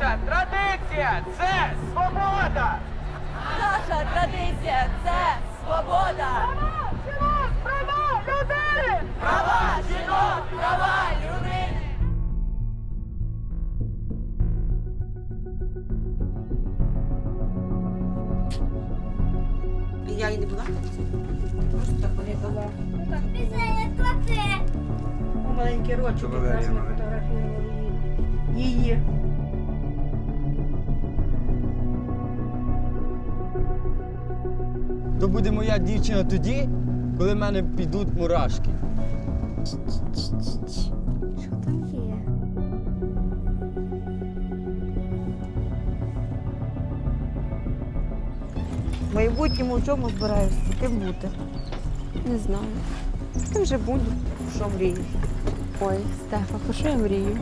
Наша традиція це свобода! Наша традиція це свобода. Права Жінок, права людини! Права жінок, права людини. Я і не була. Просто так не була. Маленький рочок, якраз ми фотографували її. Її. То буде моя дівчина тоді, коли в мене підуть мурашки. Що там є? В майбутньому в чому збираєшся? Ким бути? Не знаю. Ким же буду? Що мрієш? Ой, Стефа, про що я мрію?